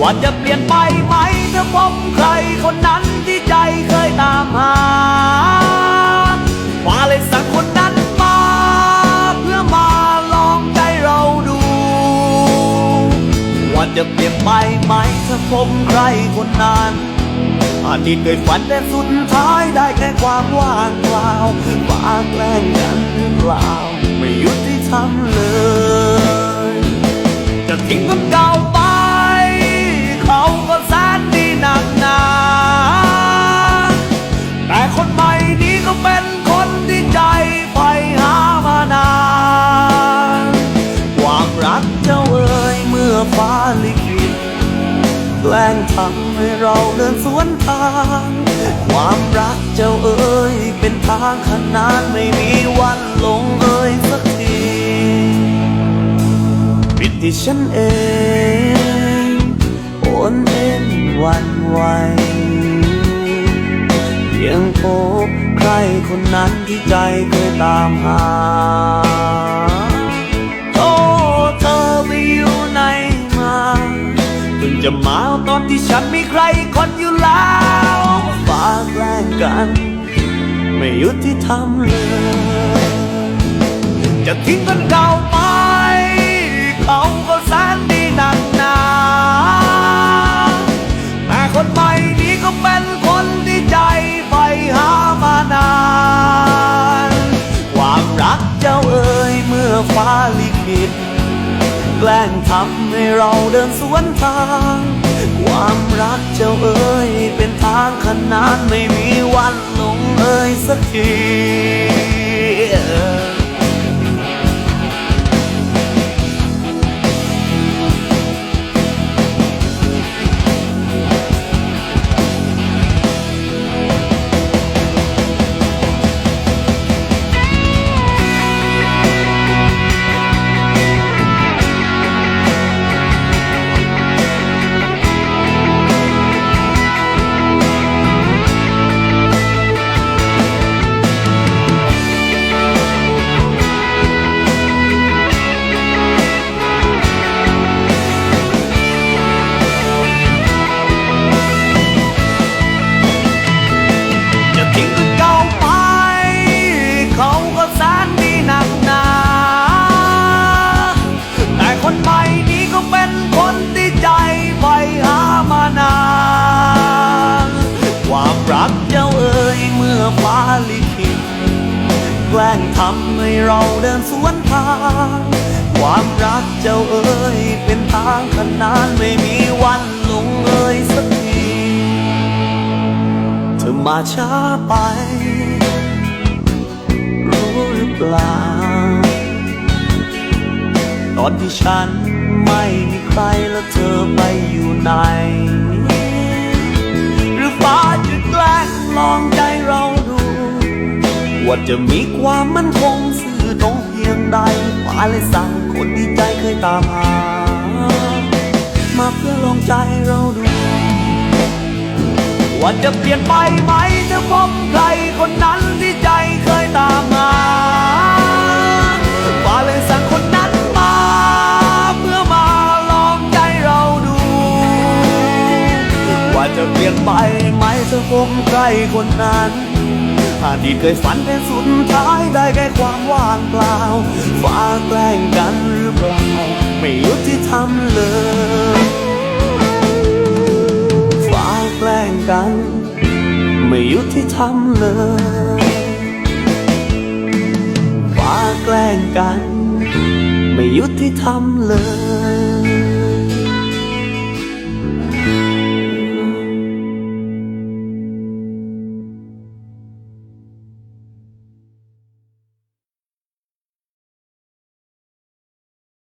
ว่าจะเปลี่ยนไปไหมถ้าพบใครคนนั้นที่ใจเคยตามหาฟ้าเลยสั่งคนนั้นมา เพื่อมาลองใจเราดู ว่าจะเปลี่ยนไปไหมถ้าพบใครคนนั้นอาจที่เคยฝันแต่สุดท้ายได้แค่ความว่างเปล่าฟ้าแกล้งกันหรือเปล่าไม่ยุติธรรมเลย จะทิ้งคนเก่า เอ๋ยเมื่อฟ้าลิขิตแกล้งทำให้เราเดินสวนทาง ความรักเจ้าเอ๋ยเป็นทางขนานไม่มีวันลงเอ่ยสักทีผิดที่ฉันเองโอนเอ็นวันไหวเพียงพบใครคนนั้นที่ใจเคยตามหา จะมาตอนที่ฉันมีใครคนอยู่แล้วฟ้าแกล้งกัน ไม่ยุติธรรมเลย จะทิ้งคนเก่าไป เขาก็แสนดีนักหนา แต่คนใหม่นี้ก็เป็นคนที่ใจใฝ่หามานาน ความรักเจ้าเอ๋ยเมื่อฟ้าลิขิต แกล้งทำให้เราเดินสวนทาง ความรักเจ้าเอ๋ยเป็นทางขนานไม่มีวันลงเอ่ยสักที เมื่อฟ้าลิขิตแกล้งทำให้เราเดินสวนทาง ความรักเจ้าเอ๋ยเป็นทางขนานไม่มีวันลงเอ่ยสักทีเธอมาช้าไป รู้หรือเปล่า ตอนที่ฉันไม่มีใครแล้วเธอไปอยู่ไหน ว่าจะมีความมั่นคงสื่อตรงเพียงใดฟ้าเลยสั่งคนที่ใจเคยตามหา มาเพื่อลองใจเราดู ว่าจะเปลี่ยนไปไหมถ้าพบใครคนนั้นที่ใจเคยตามมาฟ้าเลยสั่งคนนั้นมาเพื่อมาลองใจเราดู ว่าจะเปลี่ยนไปไหมถ้าพบใครคนนั้น อดีตเคยฝันแต่สุดท้ายได้แค่ความว่างเปล่าฟ้าแกล้งกันหรือเปล่า ไม่ยุติธรรมเลยฟ้าแกล้งกัน ไม่ยุติธรรมเลยฟ้าแกล้งกัน ไม่ยุติธรรมเลย